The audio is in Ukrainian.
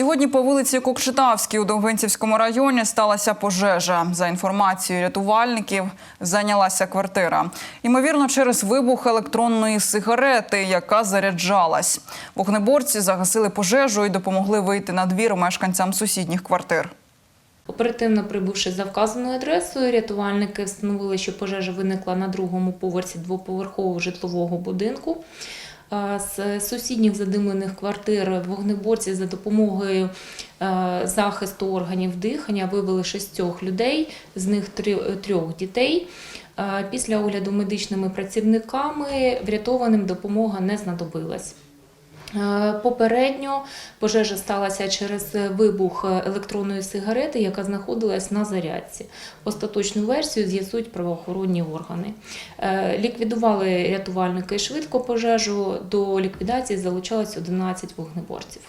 Сьогодні по вулиці Кокшетавській у Довгинцівському районі сталася пожежа. За інформацією рятувальників, зайнялася квартира. Ймовірно, через вибух електронної сигарети, яка заряджалась. Вогнеборці загасили пожежу і допомогли вийти на двір мешканцям сусідніх квартир. Оперативно прибувши за вказаною адресою, рятувальники встановили, що пожежа виникла на другому поверсі двоповерхового житлового будинку. З сусідніх задимлених квартир вогнеборці за допомогою е, захисту органів дихання вивели шістьох людей, з них трьох- дітей. Після огляду медичними працівниками врятованим допомога не знадобилась. Е, Попередньо пожежа сталася через вибух електронної сигарети, яка знаходилась на зарядці. Остаточну версію з'ясують правоохоронні органи. Е, Ліквідували рятувальники швидко пожежу. До ліквідації залучалось 11 вогнеборців.